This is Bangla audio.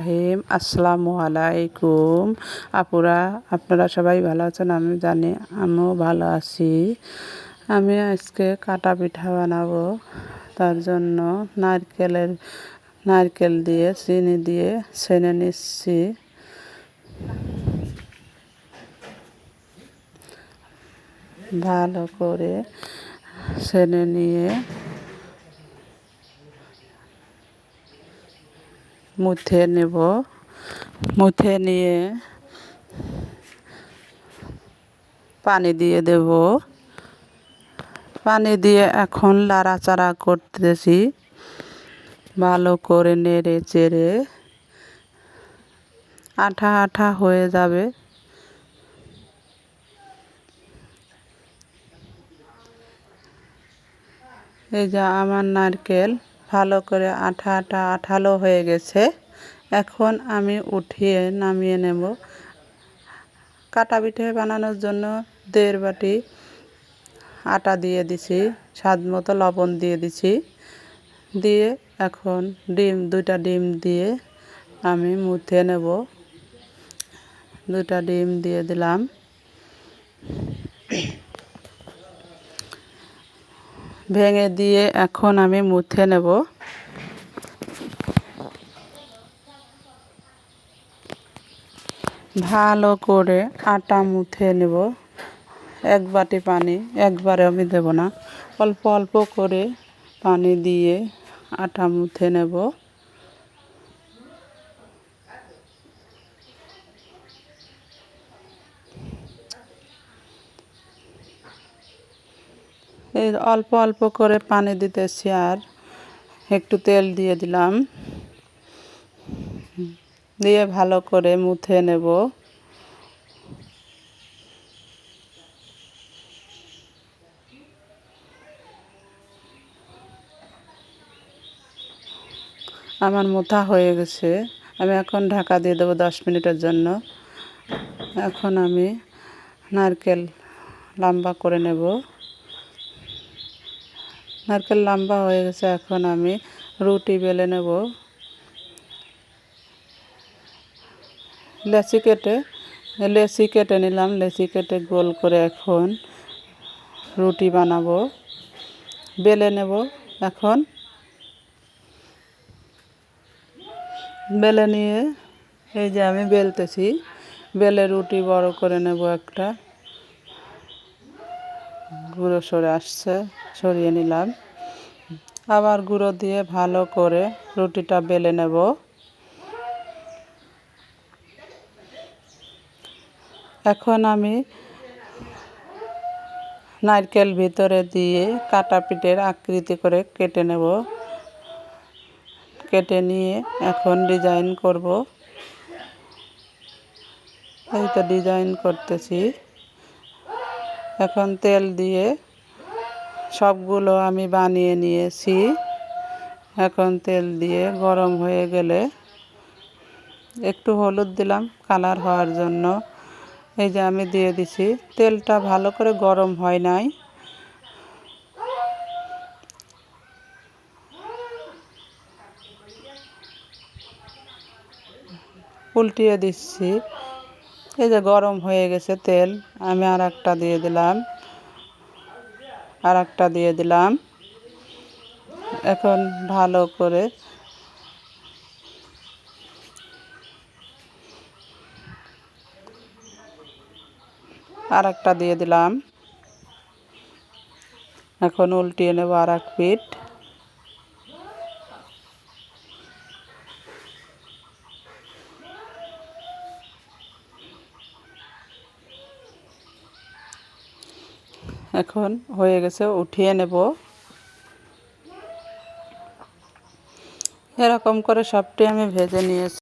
রহিম, আসসালামু আলাইকুম। আপুরা, আপনারা সবাই ভালো আছেন? আমি জানি আমিও ভালো আছি। আমি আজকে কাটা পিঠা বানাবো। তার জন্য নারকেলের, নারকেল দিয়ে, চিনি দিয়ে ছেনে নিচ্ছি। ভালো করে ছেনে নিয়ে মুথে নেব, মুথে নিয়ে পানি দিয়ে দেব। পানি দিয়ে এখন লাড়াচাড়া করতেছি, ভালো করে নেড়ে চেড়ে। আঠা আঠা হয়ে যাবে। এই যে আমার নারকেল। ভালো করে আঠা আঠা আঠালো হয়ে গেছে। এখন আমি উঠিয়ে নামিয়ে নেব। কাটা পিঠে বানানোর জন্য দেড় বাটি আটা দিয়ে দিছি, স্বাদ মতো লবণ দিয়ে দিছি। দিয়ে এখন ডিম, দুইটা ডিম দিয়ে আমি মুথে নেব। দুটা ডিম দিয়ে দিলাম। ভেঙে দিয়ে এখন আমি মুথে নেব। ভালো করে আটা মুথে নেব। এক বাটি পানি, একবারে আমি দেব না। অল্প অল্প করে পানি দিয়ে আটা মুথে নেব। এই অল্প অল্প করে পানি দিতেছি আর একটু তেল দিয়ে দিলাম। দিয়ে ভালো করে মুথে নেব। আমার মোথা হয়ে গেছে। আমি এখন ঢাকা দিয়ে দেবো দশ মিনিটের জন্য। এখন আমি নারকেল লম্বা করে নেব। নারকেল লম্বা হয়ে গেছে, এখন আমি রুটি বেলে নেব। লেচি কেটে লেচি কেটে নিলাম, লেচি কেটে গোল করে এখন রুটি বানাবো। বেলে নেব এখন। বেলে নিয়ে এই যে আমি বেলতেছি, বেলে রুটি বড় করে নেব একটা। গুঁড়ো সরে আসছে, সরিয়ে নিলাম। আবার গুঁড়ো দিয়ে ভালো করে রুটিটা বেলে নেব। এখন আমি নারকেল ভিতরে দিয়ে কাটা পিঠের আকৃতি করে কেটে নেব। কেটে নিয়ে এখন ডিজাইন করব। এই তো ডিজাইন করতেছি। এখন তেল দিয়ে সবগুলো আমি বানিয়ে নিয়েছি। এখন তেল দিয়ে গরম হয়ে গেলে একটু হলুদ দিলাম, কালার হওয়ার জন্য। এই যে আমি দিয়ে দিছি। তেলটা ভালো করে গরম হয় নাই। উল্টিয়ে দিচ্ছি। এই যে গরম হয়ে গেছে তেল, আমি আর একটা দিয়ে দিলাম। আর একটা দিয়ে দিলাম। এখন ভালো করে আর একটা দিয়ে দিলাম। এখন উল্টিয়ে নেব আর এক পিঠ। এখন হয়ে গেছে উঠিয়ে নেব। এরকম করে সবটি আমি ভেজে নিয়েছি।